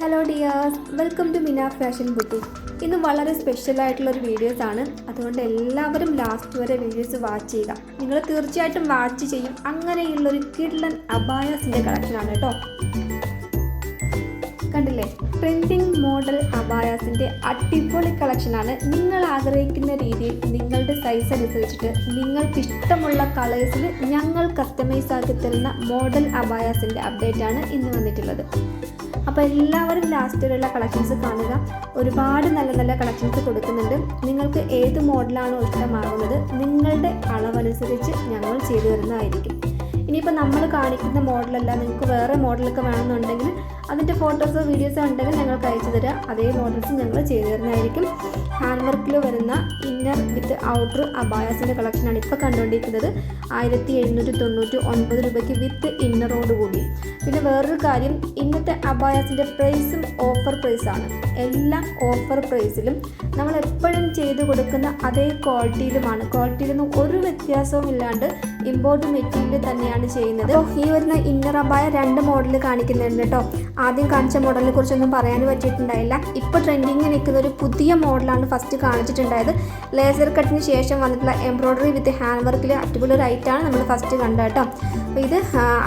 Hello dears welcome to Mina fashion boutique ഇന്ന് വളരെ special ആയിട്ടുള്ള ഒരു വീഡിയോസ് ആണ്. അതുകൊണ്ട് എല്ലാവരും ലാസ്റ്റ് വരെ വീഡിയോസ് വാച്ച് ചെയ്യുക. നിങ്ങൾ തീർച്ചയായിട്ടും വാച്ച് ചെയ്യും. അങ്ങനെയുള്ള ഒരു കിഡ്ലൻ അബായാസിന്റെ കളക്ഷനാണ് കേട്ടോ. കണ്ടില്ലേ? ട്രെൻഡിങ് മോഡൽ അബായാസിന്റെ അടിപൊളി കളക്ഷനാണ് നിങ്ങൾ ആഗ്രഹിക്കുന്ന രീതിയിൽ നിങ്ങളുടെ സൈസ് അനുസരിച്ചിട്ട് നിങ്ങൾക്ക് ഇഷ്ടമുള്ള കളേഴ്സിൽ ഞങ്ങൾ കസ്റ്റമൈസ് ആക്കി തരുന്ന മോഡൽ അബായാസിന്റെ അപ്ഡേറ്റ് ആണ് ഇന്ന് വന്നിട്ടുള്ളത്. അപ്പോൾ എല്ലാവരും ലാസ്റ്റിലുള്ള കളക്ഷൻസ് കാണുക. ഒരുപാട് നല്ല നല്ല കളക്ഷൻസ് കൊടുക്കുന്നുണ്ട്. നിങ്ങൾക്ക് ഏത് മോഡലാണോ ഇഷ്ടമാകുന്നത് നിങ്ങളുടെ അളവനുസരിച്ച് ഞങ്ങൾ ചെയ്തു തരുന്നതായിരിക്കും. ഇനിയിപ്പോൾ നമ്മൾ കാണിക്കുന്ന മോഡലല്ല നിങ്ങൾക്ക് വേറെ മോഡലൊക്കെ വേണമെന്നുണ്ടെങ്കിൽ അതിന്റെ ഫോട്ടോസോ വീഡിയോസോ ഉണ്ടെങ്കിൽ ഞങ്ങൾക്ക് അയച്ചു തരാം അതേ മോഡൽസ് ഞങ്ങൾ ചെയ്തു തരുന്നതായിരിക്കും. ഹാൻഡ് വർക്കിൽ വരുന്ന ഇന്നർ വിത്ത് ഔട്ടർ അബായാസിന്റെ കളക്ഷനാണ് ഇപ്പോൾ കണ്ടുകൊണ്ടിരിക്കുന്നത്. ആയിരത്തി എഴുന്നൂറ്റി തൊണ്ണൂറ്റി ഒൻപത് രൂപയ്ക്ക് വിത്ത് ഇന്നറോട് കൂടി. പിന്നെ വേറൊരു കാര്യം ഇന്നത്തെ അബായാസിന്റെ പ്രൈസും ഓഫർ പ്രൈസാണ്. എല്ലാം ഓഫർ പ്രൈസിലും നമ്മൾ എപ്പോഴും ചെയ്തു കൊടുക്കുന്ന അതേ ക്വാളിറ്റിയിലുമാണ്. ക്വാളിറ്റിയിലൊന്നും ഒരു വ്യത്യാസവും ഇല്ലാണ്ട് ഇമ്പോർട്ട് മെറ്റീരിയൽ തന്നെയാണ് ചെയ്യുന്നത്. ഈ വരുന്ന ഇന്നർ അബായ രണ്ട് മോഡൽ കാണിക്കുന്നുണ്ട് കേട്ടോ. ആദ്യം കാണിച്ച മോഡലിനെ കുറിച്ചൊന്നും പറയാൻ പറ്റിയിട്ടുണ്ടായില്ല. ഇപ്പോൾ ട്രെൻഡിങ് നിൽക്കുന്ന ഒരു പുതിയ മോഡലാണ് ഫസ്റ്റ് കാണിച്ചിട്ടുണ്ടായത്. ലേസർ കട്ടിന് ശേഷം വന്നിട്ടുള്ള എംബ്രോയ്ഡറി വിത്ത് ഹാൻഡ് വർക്കിൽ അടിപൊളി ഒരു ഐറ്റാണ് നമ്മൾ ഫസ്റ്റ് കണ്ടത് കേട്ടോ. അപ്പോൾ ഇത്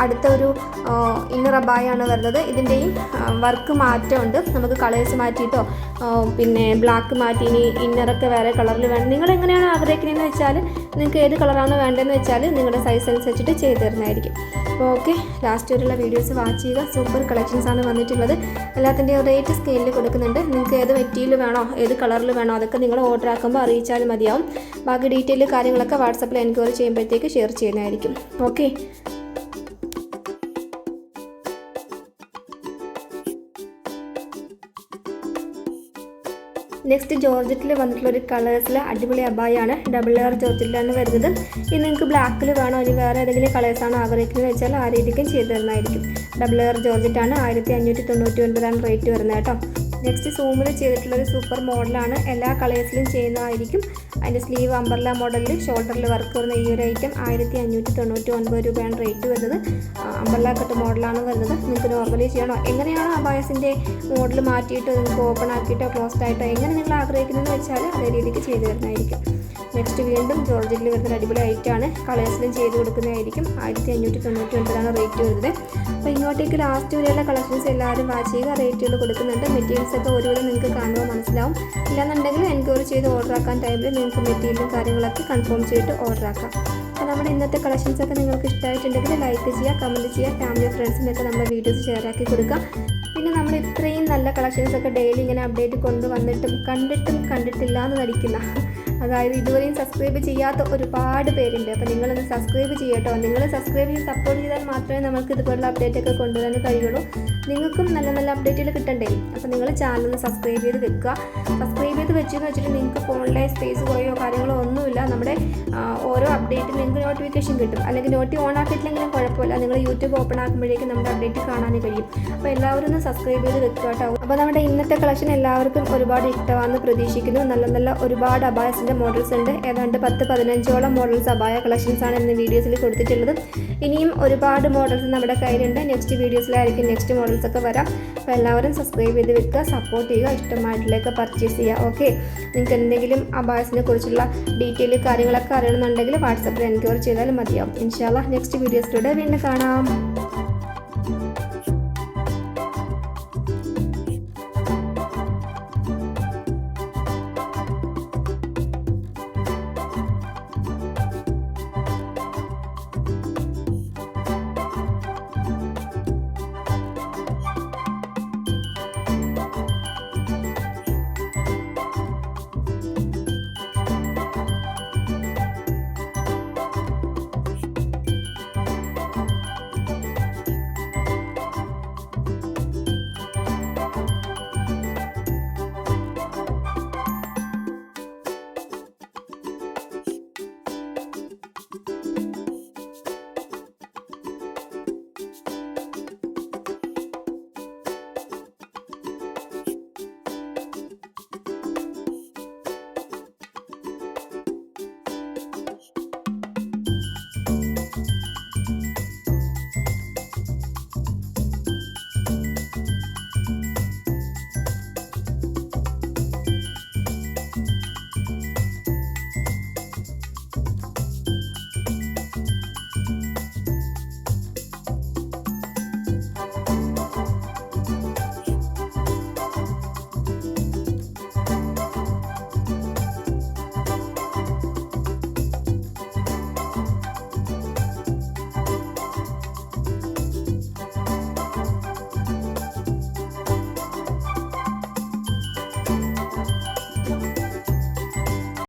അടുത്ത ഒരു ഇന്നർ അബായാണ് വരുന്നത്. ഇതിന്റെയും വർക്ക് മാറ്റമുണ്ട്. നമുക്ക് കളേഴ്സ് മാറ്റിയിട്ടോ പിന്നെ ബ്ലാക്ക് മാറ്റി ഇനി ഇന്നറൊക്കെ വേറെ കളറിൽ വേണം. നിങ്ങൾ എങ്ങനെയാണ് ആഗ്രഹിക്കുന്നതെന്ന് വെച്ചാൽ നിങ്ങൾക്ക് ഏത് കളറാണ് വേണ്ടതെന്ന് വെച്ചാൽ നിങ്ങളുടെ സൈസ് അനുസരിച്ചിട്ട് ചെയ്തു തരുന്നതായിരിക്കും. അപ്പോൾ ഓക്കെ ലാസ്റ്റ് വരെയുള്ള വീഡിയോസ് വാച്ച് ചെയ്യുക. സൂപ്പർ കളക്ഷൻസ് ആണ് വന്നിട്ടുള്ളത്. എല്ലാത്തിന്റെയും റേറ്റ് സ്കെയിലിൽ കൊടുക്കുന്നുണ്ട്. നിങ്ങൾക്ക് ഏത് മെറ്റീരിയൽ വേണോ ഏത് കളറിൽ വേണോ അതൊക്കെ നിങ്ങൾ ഓർഡർ ആക്കുമ്പോൾ അറിയിച്ചാൽ മതിയാവും. ബാക്കി ഡീറ്റെയിൽ കാര്യങ്ങളൊക്കെ വാട്സപ്പിൽ എൻക്വയറി ചെയ്യുമ്പോഴത്തേക്ക് ഷെയർ ചെയ്യുന്നതായിരിക്കും. ഓക്കെ നെക്സ്റ്റ് ജോർജറ്റിൽ വന്നിട്ടുള്ള ഒരു കളേഴ്സിൽ അടിപൊളി അബായാണ് ഡബിൾ ലെയർ ജോർജറ്റിലാണ് വരുന്നത്. ഇത് നിങ്ങൾക്ക് ബ്ലാക്കിൽ വേണോ? ഇനി വേറെ ഏതെങ്കിലും കളേഴ്സാണ് ആഗ്രഹിക്കുന്നത് വെച്ചാൽ ആ രീതിക്കും ചെയ്തു തരുന്നതായിരിക്കും. ഡബിൾ ലെയർ ജോർജറ്റാണ് ആയിരത്തി അഞ്ഞൂറ്റി തൊണ്ണൂറ്റി ഒൻപതാണ് റേറ്റ് വരുന്നത് കേട്ടോ. നെക്സ്റ്റ് സൂമിൽ ചെയ്തിട്ടുള്ള ഒരു സൂപ്പർ മോഡലാണ് എല്ലാ കളേഴ്സിലും ചെയ്യുന്നതായിരിക്കും. അതിന്റെ സ്ലീവ് അമ്പർല മോഡലിൽ ഷോൾഡറിൽ വർക്ക് വരുന്ന ഈ ഒരു ഐറ്റം ആയിരത്തി അഞ്ഞൂറ്റി തൊണ്ണൂറ്റി ഒൻപത് രൂപയാണ് റേറ്റ് വരുന്നത് അമ്പർല കട്ട് മോഡലാണ് വരുന്നത്. നിങ്ങൾക്ക് നോർമലി ചെയ്യണോ? എങ്ങനെയാണോ അബായസിന്റെ മോഡൽ മാറ്റിയിട്ട് നിങ്ങൾക്ക് ഓപ്പൺ ആക്കിയിട്ടോ ക്ലോസ്ഡ് ആയിട്ടോ എങ്ങനെ നിങ്ങൾ ആഗ്രഹിക്കുന്നതെന്ന് വെച്ചാൽ അതേ രീതിക്ക് ചെയ്തു തരുന്നതായിരിക്കും. നെക്സ്റ്റ് വീണ്ടും ജോർജറ്റിൽ വരുന്ന അടിപൊളി ഐറ്റാണ് കളേഴ്സിലും ചെയ്ത് കൊടുക്കുന്നതായിരിക്കും. ആയിരത്തി അഞ്ഞൂറ്റി തൊണ്ണൂറ്റി ഒൻപതാണ് റേറ്റ് വരുന്നത്. അപ്പോൾ ഇങ്ങോട്ടേക്ക് ലാസ്റ്റ് വരെയുള്ള കളക്ഷൻസ് എല്ലാവരും വാച്ച് ചെയ്യുക. റേറ്റുകൾ കൊടുക്കുന്നുണ്ട്. മെറ്റീരിയൽസ് ഒക്കെ ഒരുപോലെ നിങ്ങൾക്ക് കാണുമ്പോൾ മനസ്സിലാവും. ഇല്ലാന്നുണ്ടെങ്കിൽ എൻക്വയറി ചെയ്ത് ഓർഡർ ആക്കാൻ ടൈമിൽ നിങ്ങൾക്ക് മെറ്റീരിയലും കാര്യങ്ങളൊക്കെ കൺഫേം ചെയ്തിട്ട് ഓർഡർ ആക്കാം. അപ്പോൾ നമ്മുടെ ഇന്നത്തെ കളക്ഷൻസ് ഒക്കെ നിങ്ങൾക്ക് ഇഷ്ടമായിട്ടുണ്ടെങ്കിൽ ലൈക്ക് ചെയ്യുക കമന്റ് ചെയ്യുക ഫാമിലി ഫ്രണ്ട്സിനൊക്കെ നമ്മുടെ വീഡിയോസ് ഷെയർ ആക്കി കൊടുക്കാം പിന്നെ നമ്മൾ ഇത്രയും നല്ല കളക്ഷൻസ് ഒക്കെ ഡെയിലി ഇങ്ങനെ അപ്ഡേറ്റ് കൊണ്ടുവന്നിട്ടും കണ്ടിട്ടും കണ്ടിട്ടില്ല എന്ന് നടിക്കുന്ന അതായത് ഇതുവരെയും സബ്സ്ക്രൈബ് ചെയ്യാത്ത ഒരുപാട് പേരുണ്ട്. അപ്പോൾ നിങ്ങളൊന്ന് സബ്സ്ക്രൈബ് ചെയ്യട്ടോ. നിങ്ങൾ സബ്സ്ക്രൈബ് ചെയ്ത് സപ്പോർട്ട് ചെയ്താൽ മാത്രമേ നമുക്ക് ഇതുപോലുള്ള അപ്ഡേറ്റ് ഒക്കെ കൊണ്ടുവരാൻ കഴിയുള്ളൂ. നിങ്ങൾക്കും നല്ല നല്ല അപ്ഡേറ്റുകൾ കിട്ടണ്ടേ? അപ്പോൾ നിങ്ങൾ ചാനൽ ഒന്ന് സബ്സ്ക്രൈബ് ചെയ്ത് വെക്കുക. സബ്സ്ക്രൈബ് ചെയ്ത് വെച്ചെന്ന് വെച്ചിട്ട് നിങ്ങൾക്ക് ഫോണിലെ സ്പേസ് കുറയോ കാര്യങ്ങളോ ഒന്നുമില്ല. നമ്മുടെ ഓരോ അപ്ഡേറ്റും നിങ്ങൾക്ക് നോട്ടിഫിക്കേഷൻ കിട്ടും. അല്ലെങ്കിൽ നോട്ടി ഓൺ ആക്കിയിട്ടില്ലെങ്കിലും കുഴപ്പമില്ല. നിങ്ങൾ യൂട്യൂബ് ഓപ്പൺ ആക്കുമ്പോഴേക്കും നമ്മുടെ അപ്ഡേറ്റ് കാണാൻ കഴിയും. അപ്പോൾ എല്ലാവരും ഒന്ന് സബ്സ്ക്രൈബ് ചെയ്ത് വെക്കുക കേട്ടോ. അപ്പോൾ നമ്മുടെ ഇന്നത്തെ കളക്ഷൻ എല്ലാവർക്കും ഒരുപാട് ഇഷ്ടമാണെന്ന് പ്രതീക്ഷിക്കുന്നു. നല്ല നല്ല ഒരുപാട് അബായസിന്റെ മോഡൽസ് ഉണ്ട്. ഏതാണ്ട് പത്ത് പതിനഞ്ചോളം മോഡൽസ് അബായ കളക്ഷൻസ് ആണ് ഇന്ന് വീഡിയോസിൽ കൊടുത്തിട്ടുള്ളത്. ഇനിയും ഒരുപാട് മോഡൽസ് നമ്മുടെ കയ്യിലുണ്ട്. നെക്സ്റ്റ് വീഡിയോസിലായിരിക്കും നെക്സ്റ്റ് മോഡൽസ് ഒക്കെ വരാം. അപ്പോൾ എല്ലാവരും സബ്സ്ക്രൈബ് ചെയ്ത് വെക്കുക. സപ്പോർട്ട് ചെയ്യുക. ഇഷ്ടമായിട്ടുള്ളതൊക്കെ പർച്ചേസ് ചെയ്യുക. ഓക്കെ നിങ്ങൾക്ക് എന്തെങ്കിലും അബായസിനെ കുറിച്ചുള്ള ഡീറ്റെയിൽ കാര്യങ്ങളൊക്കെ അറിയണമെന്നുണ്ടെങ്കിൽ വാട്സപ്പിൽ എൻക്വയറി ചെയ്താൽ മതിയാവും. ഇൻഷാല്ല നെക്സ്റ്റ് വീഡിയോസിലൂടെ വീണ്ടും കാണാം.